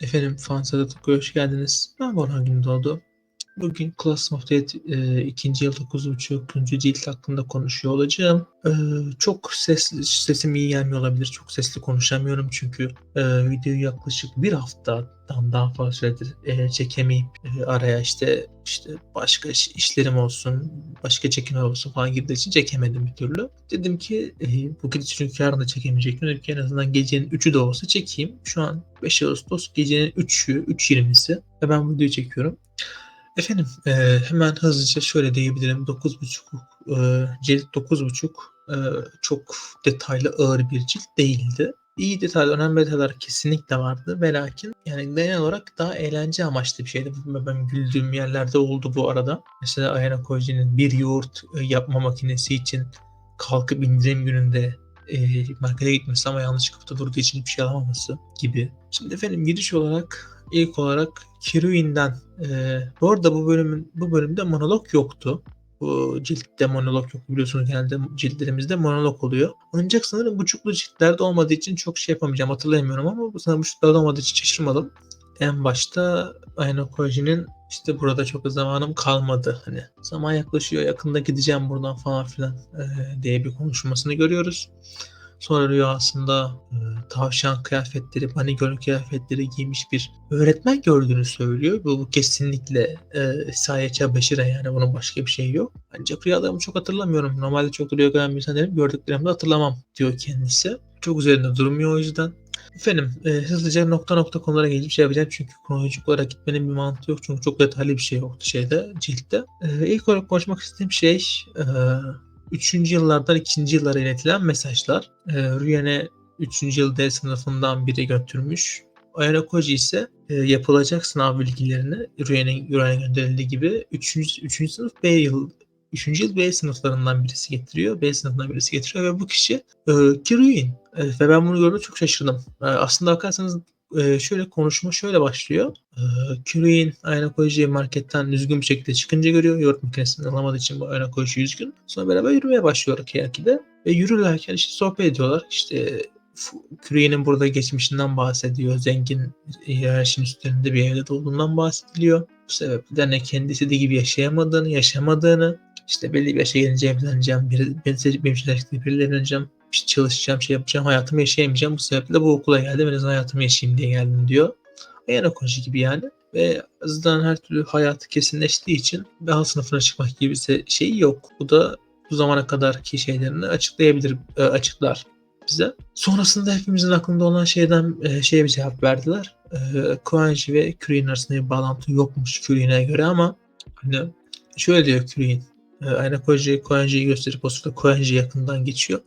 Efendim Fansa'da hoş geldiniz. Ben Borhan Gündoğdu. Bugün Class of Death e, ikinci yıl 9.5. cilt hakkında konuşuyor olacağım. E, çok sesli, sesim iyi gelmiyor olabilir. Çok sesli konuşamıyorum çünkü e, videoyu yaklaşık bir haftadan daha fazla süredir e, çekemeyip e, araya işte işte başka iş, işlerim olsun, başka çekimler olsun falan girdiği için çekemedim bir türlü. Dedim ki e, bugün çünkü yarın da çekemeyecektim. Dedim ki en azından gecenin 3'ü de olsa çekeyim. Şu an 5 Ağustos gecenin 3'ü, 3.20'si ve ben bu videoyu çekiyorum. Efendim e, hemen hızlıca şöyle diyebilirim. 9.5 e, cilt 9.5 e, çok detaylı ağır bir cilt değildi. İyi detaylı, önemli detaylar kesinlikle vardı ve lakin yani genel olarak daha eğlence amaçlı bir şeydi. Ben güldüğüm yerlerde oldu bu arada. Mesela Ayana Koji'nin bir yoğurt e, yapma makinesi için kalkıp indirim gününde e, markete gitmesi ama yanlış kapıda durduğu için hiçbir şey alamaması gibi. Şimdi efendim giriş olarak ilk olarak Kiruin'den e, bu arada bu bölümün bu bölümde monolog yoktu. Bu ciltte monolog yok biliyorsunuz genelde ciltlerimizde monolog oluyor. Ancak sanırım buçuklu ciltlerde olmadığı için çok şey yapamayacağım hatırlayamıyorum ama bu sanırım buçuklarda olmadığı için şaşırmadım. En başta Ayna Koji'nin işte burada çok zamanım kalmadı hani zaman yaklaşıyor yakında gideceğim buradan falan filan e, diye bir konuşmasını görüyoruz. Sonra rüyasında e, tavşan kıyafetleri, girl kıyafetleri giymiş bir öğretmen gördüğünü söylüyor. Bu, bu kesinlikle e, Saye Çabeşire yani bunun başka bir şeyi yok. Ancak rüyalarımı çok hatırlamıyorum. Normalde çok rüya gören bir insan değilim. Gördüklerimi hatırlamam diyor kendisi. Çok üzerinde durmuyor o yüzden. Efendim e, hızlıca nokta nokta konulara gelip şey yapacağım çünkü kronolojik olarak gitmenin bir mantığı yok çünkü çok detaylı bir şey yoktu şeyde ciltte. E, ilk olarak konuşmak istediğim şey e, 3. yıllardan 2. yıllara iletilen mesajlar. E, Rüyen'e 3. yıl D sınıfından biri götürmüş. Ayana Koji ise e, yapılacak sınav bilgilerini Rüyen'e gönderildiği gibi 3. 3. sınıf B yıl 3. yıl B sınıflarından birisi getiriyor. B sınıfından birisi getiriyor ve bu kişi e, Kiruin. E, ve ben bunu gördüm çok şaşırdım. E, aslında bakarsanız e, şöyle konuşma şöyle başlıyor. E, Kiruin ayna koyucuyu marketten üzgün bir şekilde çıkınca görüyor. Yoğurt makinesinden alamadığı için bu ayna koyucu üzgün. Sonra beraber yürümeye başlıyor Kiyaki'de. Ve yürürlerken işte sohbet ediyorlar. İşte Kuruye'nin burada geçmişinden bahsediyor. Zengin hiyerarşinin üstlerinde bir evde olduğundan bahsediliyor. Bu sebeple ne kendisi istediği gibi yaşayamadığını, yaşamadığını, işte belli bir yaşa gelince evleneceğim, biri, beni seçip benim için evleneceğim, çalışacağım, şey yapacağım, hayatımı yaşayamayacağım. Bu sebeple bu okula geldim, en azından hayatımı yaşayayım diye geldim diyor. Ayana konusu gibi yani. Ve azından her türlü hayatı kesinleştiği için bir alt sınıfına çıkmak gibi bir şey yok. Bu da bu zamana kadarki şeylerini açıklayabilir, e, açıklar bize. Sonrasında hepimizin aklında olan şeyden e, şeye bir cevap verdiler. E, Koenji ve Kuri'nin arasında bir bağlantı yokmuş Kuri'ne göre ama hani şöyle diyor Kuri'nin. E, Ayna Koji Koenji'yi gösterip o sırada Koenji yakından geçiyor.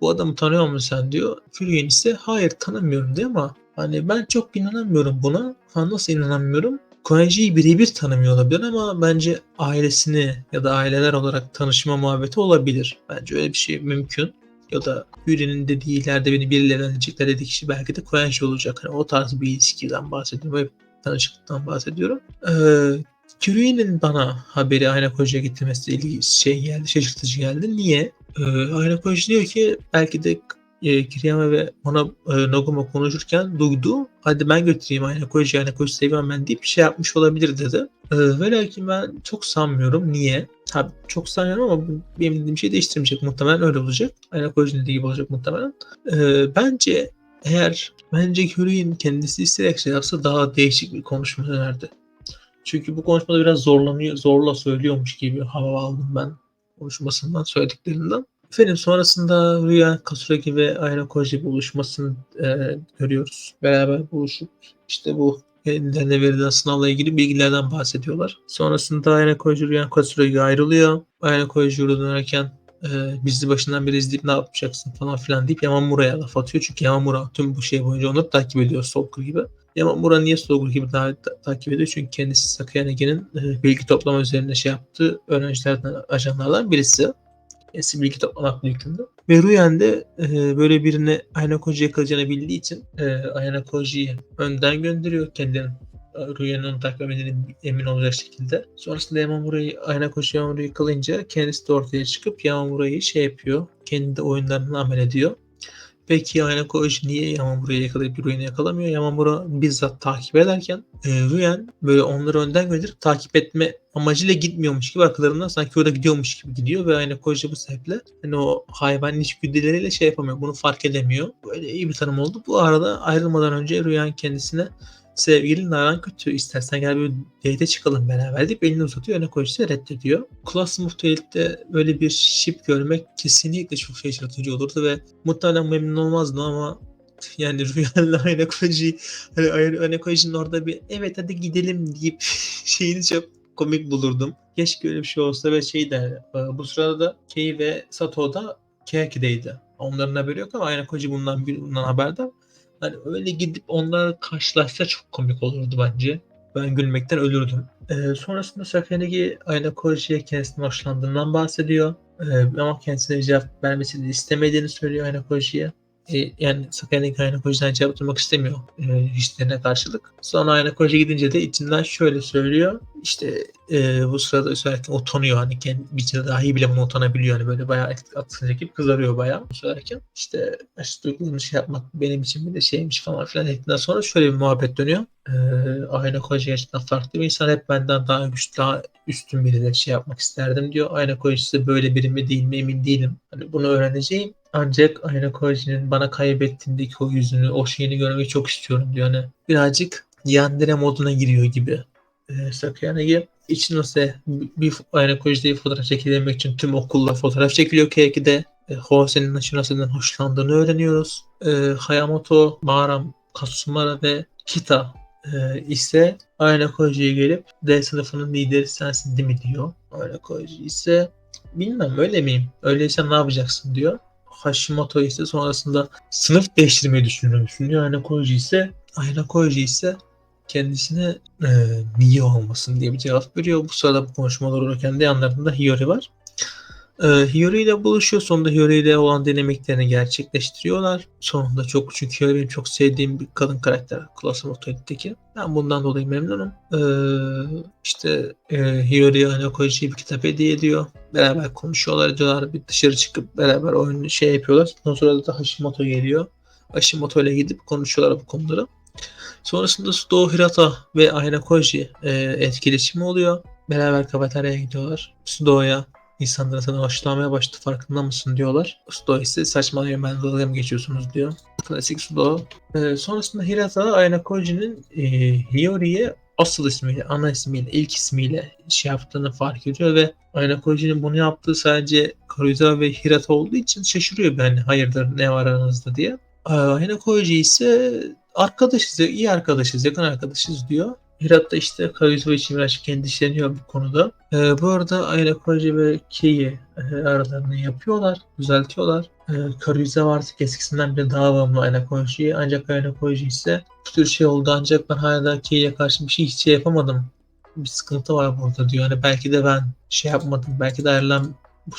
Bu adamı tanıyor musun sen diyor. Kuri'nin ise hayır tanımıyorum diyor ama hani ben çok inanamıyorum buna. Ha, nasıl inanamıyorum? Koenji'yi birebir tanımıyor olabilir ama bence ailesini ya da aileler olarak tanışma muhabbeti olabilir. Bence öyle bir şey mümkün ya da Yuri'nin dediği ileride beni biriyle evlenecekler dediği kişi belki de Koenji olacak. Hani o tarz bir ilişkiden bahsediyorum ve tanışıklıktan bahsediyorum. Ee, Kyuri'nin bana haberi Ayna Koji'ye getirmesi ilgi şey geldi, şaşırtıcı geldi. Niye? Ee, Ayna Koji diyor ki belki de e, Kiriyama ve ona e, Noguma konuşurken duydu. Hadi ben götüreyim Ayna Koji, Ayna Koji seviyorum ben deyip bir şey yapmış olabilir dedi. E, ve lakin ben çok sanmıyorum. Niye? Tabii çok sanmıyorum ama benim dediğim şey değiştirmeyecek. Muhtemelen öyle olacak. Ayna Koji'nin dediği gibi olacak muhtemelen. E, bence eğer bence Kyuri'nin kendisi isteyerek şey yapsa daha değişik bir konuşma dönerdi. Çünkü bu konuşmada biraz zorlanıyor, zorla söylüyormuş gibi hava aldım ben konuşmasından, söylediklerinden. Efendim sonrasında Rüya Kasuragi ve Ayna Koji buluşmasını e, görüyoruz. Beraber buluşup işte bu kendilerine verilen sınavla ilgili bilgilerden bahsediyorlar. Sonrasında Ayna Koji Rüya Kasuragi ayrılıyor. Ayna Koji dönerken e, bizi başından beri izleyip ne yapacaksın falan filan deyip Yamamura'ya laf atıyor. Çünkü Yamamura tüm bu şey boyunca onları takip ediyor Stalker gibi. Yamamura niye Stalker gibi daha ta- takip ediyor? Çünkü kendisi Sakayanege'nin e, bilgi toplama üzerine şey yaptığı öğrencilerden, ajanlardan birisi eski bilgi toplamak yükümlü. Ve Ruyen de e, böyle birine Ayna Koji'ye kalacağını bildiği için e, Ayna Koji'yi önden gönderiyor kendinin Ruyen'in onu takip etmediğini emin olacak şekilde. Sonrasında Yamamura'yı Ayna Koji Yamamura'yı kalınca kendisi de ortaya çıkıp Yamamura'yı şey yapıyor. Kendi oyunlarını amel ediyor. Peki Ayna Koç niye Yamamura'yı yakalayıp Rüyen'i yakalamıyor? Yamamura bizzat takip ederken e, Rüyen böyle onları önden gönderip takip etme amacıyla gitmiyormuş gibi arkalarından sanki orada gidiyormuş gibi gidiyor ve Ayna Koç bu sebeple hani o hayvan içgüdüleriyle şey yapamıyor. Bunu fark edemiyor. Böyle iyi bir tanım oldu. Bu arada ayrılmadan önce Rüyen kendisine sevgilin aran kötü istersen gel bir date çıkalım beraber deyip elini uzatıyor. Öne koyucu reddediyor. Class Muhtelif'te böyle bir ship görmek kesinlikle çok şaşırtıcı olurdu ve muhtemelen memnun olmazdı ama yani Rüya'yla Ayna Koji'yi hani Ayna Koji'nin orada bir evet hadi gidelim deyip şeyini çok komik bulurdum. Keşke öyle bir şey olsa ve şey de bu sırada da Kei ve Sato da Keki'deydi. Onların haberi yok ama Ayna Koji bundan, bundan haberdar. Hani öyle gidip onlarla karşılaşsa çok komik olurdu bence. Ben gülmekten ölürdüm. Ee, sonrasında Sakanagi Ayna Koji'ye kendisinin hoşlandığından bahsediyor. Ee, ama kendisine cevap vermesini istemediğini söylüyor Ayna Koji'ye e, yani Sakarya'daki Ayna Koji'den cevap istemiyor e, hislerine karşılık. Sonra Ayna Koji gidince de içinden şöyle söylüyor. İşte e, bu sırada söylerken utanıyor hani kendi bir dahi bile bunu utanabiliyor hani böyle bayağı atınca gibi kızarıyor bayağı söylerken. İşte aşk duygularını şey yapmak benim için bir de şeymiş falan filan ettiğinden sonra şöyle bir muhabbet dönüyor. E, Ayna Koji gerçekten farklı bir insan. Hep benden daha güçlü, daha üstün birileri şey yapmak isterdim diyor. Ayna Koji ise böyle biri mi değil mi emin değilim. Hani bunu öğreneceğim. Ancak Ayna Koji'nin bana kaybettiğindeki o yüzünü, o şeyini görmeyi çok istiyorum diyor. Hani birazcık Yandere moduna giriyor gibi. Ee, Sakayanagi Ichinose bir Ayna Koji'de fotoğraf çekilemek için tüm okulla fotoğraf çekiliyor Keiki'de. E, Hose'nin Ashinose'den hoşlandığını öğreniyoruz. E, Hayamoto, Maram, Katsumara ve Kita e, ise Ayna Koji'ye gelip D sınıfının lideri sensin değil mi diyor. Ayna Koji ise bilmem öyle miyim? Öyleyse ne yapacaksın diyor. Hashimoto ise sonrasında sınıf değiştirmeyi düşünüyor. diyor. Ayna Koji ise Ayna Koji ise kendisine e, niye olmasın diye bir cevap veriyor. Bu sırada bu konuşmalar olurken de yanlarında Hiyori var. E, Hiyori ile buluşuyor. Sonunda Hiyori ile olan denemeklerini gerçekleştiriyorlar. Sonunda çok çünkü Hiyori benim çok sevdiğim bir kadın karakter. Class of. Ben bundan dolayı memnunum. E, işte e, Hiyori Ayna Koji'ye bir kitap hediye ediyor. Beraber konuşuyorlar diyorlar. Bir dışarı çıkıp beraber oyun şey yapıyorlar. Ondan sonra da Hashimoto geliyor. Hashimoto ile gidip konuşuyorlar bu konuları. Sonrasında Sudo Hirata ve Koji e, etkileşimi oluyor. Beraber kafeteryaya gidiyorlar. Sudo'ya insanlara sana hoşlanmaya başladı farkında mısın diyorlar. Sudo ise saçmalayın ben dalga mı geçiyorsunuz diyor. Klasik Sudo. E, sonrasında Hirata Ayna Koji'nin e, Hiyori'ye asıl ismiyle, ana ismiyle, ilk ismiyle şey yaptığını fark ediyor ve Ayna Koji'nin bunu yaptığı sadece Karuiza ve Hirata olduğu için şaşırıyor yani hayırdır ne var aranızda diye. Ayna Koji ise arkadaşız, iyi arkadaşız, yakın arkadaşız diyor. Hirat da işte Karuizo için biraz endişeleniyor bu konuda. Ee, bu arada Ayla Koji ve Kei'yi e, aralarını yapıyorlar, düzeltiyorlar. Ee, Karuizo artık eskisinden bile daha bağımlı Ayla Koji'ye. Ancak Ayla Koji ise bu tür şey oldu ancak ben hala Kei'ye karşı bir şey hiç şey yapamadım. Bir sıkıntı var burada diyor. Hani belki de ben şey yapmadım. Belki de ayrılan bu,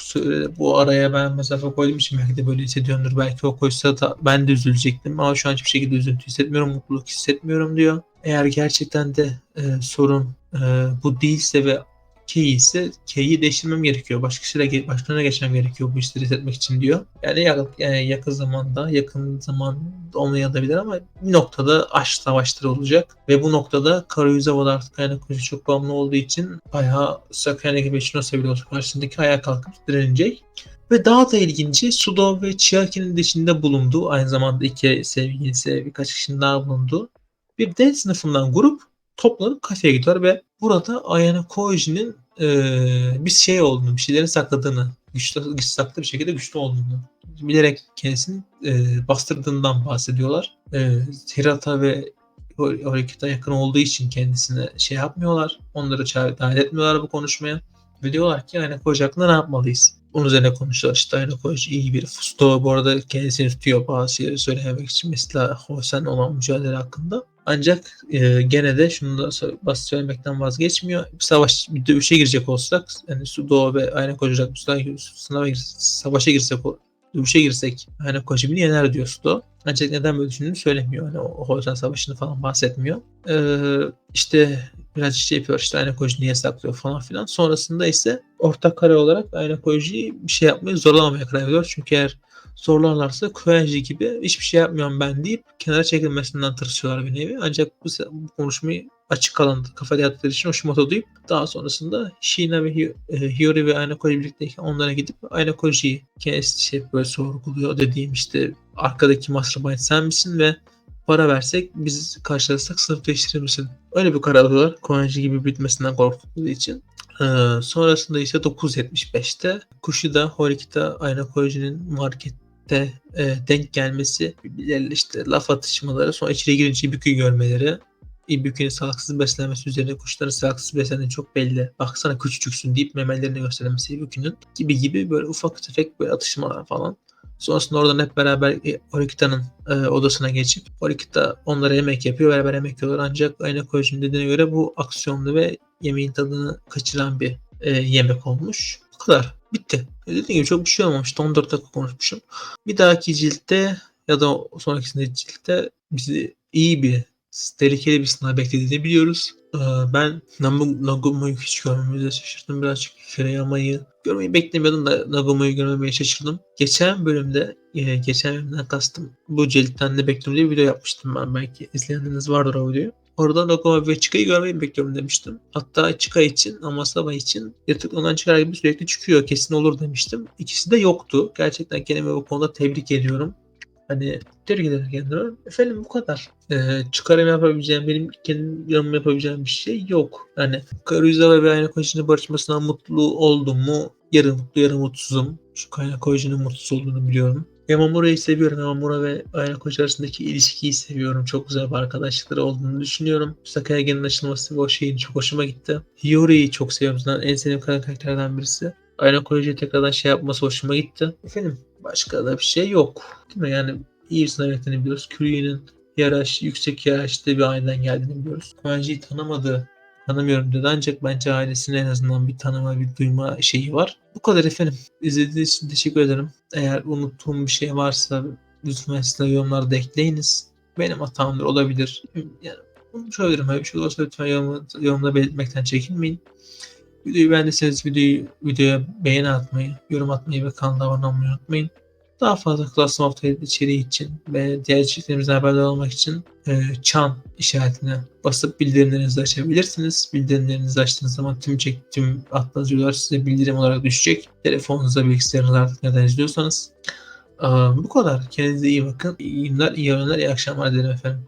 bu araya ben mesafe koyduğum için belki de böyle hissediyorumdur. Belki o koysa da ben de üzülecektim ama şu an hiçbir şekilde üzüntü hissetmiyorum, mutluluk hissetmiyorum diyor. Eğer gerçekten de e, sorun e, bu değilse ve K'yi ise K'yi değiştirmem gerekiyor. Başkasıyla başkalarına geçmem gerekiyor bu işleri hissetmek için diyor. Yani, yani yakın zamanda, yakın zaman olmayabilir ama bir noktada aşk savaşları olacak. Ve bu noktada Karayüzava'da artık kaynak gücü çok bağımlı olduğu için bayağı Sakarya gibi Şinosa bile olsa karşısındaki ayağa kalkıp direnecek. Ve daha da ilginci Sudo ve Chiaki'nin dışında bulunduğu aynı zamanda iki sevgilisi birkaç kişinin daha bulunduğu bir D sınıfından grup toplanıp kafeye gidiyorlar ve burada Ayana Koji'nin e, bir şey olduğunu, bir şeylerin sakladığını, güçlü, güçlü saklı bir şekilde güçlü olduğunu bilerek kendisini e, bastırdığından bahsediyorlar. E, Hirata ve Horikita yakın olduğu için kendisine şey yapmıyorlar. Onları dahil etmiyorlar bu konuşmaya. Ve diyorlar ki Ayna Koji hakkında ne yapmalıyız? Bunun üzerine konuşuyorlar. İşte Ayna Koji iyi bir Fusto bu arada kendisini tutuyor bazı şeyleri söylemek için. Mesela Hosen olan mücadele hakkında. Ancak e, gene de şunu da basit söylemekten vazgeçmiyor. Savaş, bir dövüşe girecek olsak, yani Sudo ve Ayna Koca sınava girsek, savaşa girsek, dövüşe girsek Ayna beni yener diyor Sudo. Ancak neden böyle düşündüğünü söylemiyor. Yani o Hosen Savaşı'nı falan bahsetmiyor. Ee, işte biraz şey yapıyor işte Ayna Koca niye saklıyor falan filan. Sonrasında ise ortak kare olarak Ayna Koja'yı bir şey yapmayı zorlamamaya karar veriyor. Çünkü eğer zorlarlarsa Kuenji gibi hiçbir şey yapmıyorum ben deyip kenara çekilmesinden tırsıyorlar bir nevi. Ancak bu, bu konuşmayı açık kalan kafada yattıkları için Oshimoto duyup daha sonrasında Shina ve e, Hiyori ve Ayna Koji birlikteyken onlara gidip Ayna Koji'yi kendisi şey böyle sorguluyor dediğim işte arkadaki mastermind sen misin ve para versek biz karşılasak sınıf değiştirir misin? Öyle bir karar alıyorlar. Koenji gibi bitmesinden korktukları için. Ee, sonrasında ise 9.75'te Kushida Horikita Ayna Koji'nin markette e, denk gelmesi işte laf atışmaları sonra içeri girince Ibuki'yi görmeleri Ibuki'nin sağlıksız beslenmesi üzerine kuşların sağlıksız beslendiği çok belli. Baksana küçücüksün deyip memelerini göstermesi Ibuki'nin gibi gibi böyle ufak tefek böyle atışmalar falan. Sonrasında oradan hep beraber e, Orikita'nın e, odasına geçip Orikita onlara yemek yapıyor. Beraber yemek yiyorlar. Ancak Ayna Koji'nin dediğine göre bu aksiyonlu ve yemeğin tadını kaçıran bir e, yemek olmuş. Bu kadar. Bitti. E, Dediğim gibi çok bir şey olmamıştı. 14 dakika konuşmuşum. Bir dahaki ciltte ya da sonrakisinde ciltte bizi iyi bir tehlikeli bir sınav beklediğini biliyoruz. Ee, Ben Nagumo'yu hiç görmemize şaşırdım. Birazcık Hirayama'yı görmeyi beklemiyordum da Nagumo'yu görmemeye şaşırdım. Geçen bölümde, e, geçen bölümden kastım bu ciltten ne bekliyorum diye bir video yapmıştım ben. Belki izleyenleriniz vardır o videoyu. Orada Nagumo ve Chika'yı görmeyi bekliyorum demiştim. Hatta Chika için ama Saba için yatıklarından çıkar gibi sürekli çıkıyor. Kesin olur demiştim. İkisi de yoktu. Gerçekten kendimi bu konuda tebrik ediyorum. Hani tebrik ederim kendime. Efendim bu kadar. Ee, çıkarım yapabileceğim, benim kendim yorumum yapabileceğim bir şey yok. Yani Karuizawa ve Ayna Koji'nin barışmasından mutlu oldum mu? Yarı mutlu, yarı mutsuzum. Çünkü Ayna Koji'nin mutsuz olduğunu biliyorum. Yamamura'yı seviyorum. Yamamura ve Ayna Koji arasındaki ilişkiyi seviyorum. Çok güzel bir arkadaşlıkları olduğunu düşünüyorum. Sakayage'nin açılması ve o şeyin çok hoşuma gitti. Hiyori'yi çok seviyorum. Zaten en sevdiğim karakterlerden birisi. Ayna Koji'ye tekrardan şey yapması hoşuma gitti. Efendim başka da bir şey yok. Değil mi? Yani iyi bir sınav ettiğini biliyoruz. Curie'nin yarış, yüksek yarışta bir aileden geldiğini biliyoruz. Koenji'yi tanımadı, tanımıyorum dedi ancak bence ailesine en azından bir tanıma, bir duyma şeyi var. Bu kadar efendim. İzlediğiniz için teşekkür ederim. Eğer unuttuğum bir şey varsa lütfen size yorumlarda ekleyiniz. Benim hatamdır olabilir. Yani unutmuş olabilirim. Öyle bir şey olursa lütfen yorum, yorumda belirtmekten çekinmeyin. Videoyu beğendiyseniz videoyu, videoya beğeni atmayı, yorum atmayı ve kanala abone olmayı unutmayın. Daha fazla Classroom of Trade içeriği için ve diğer içeriklerimizden haberdar olmak için e, çan işaretine basıp bildirimlerinizi açabilirsiniz. Bildirimlerinizi açtığınız zaman tüm çek, tüm attığınız size bildirim olarak düşecek. Telefonunuza, bilgisayarınıza artık neden izliyorsanız. Aa, bu kadar. Kendinize iyi bakın. İyi günler, iyi öğlenler, iyi akşamlar dilerim efendim.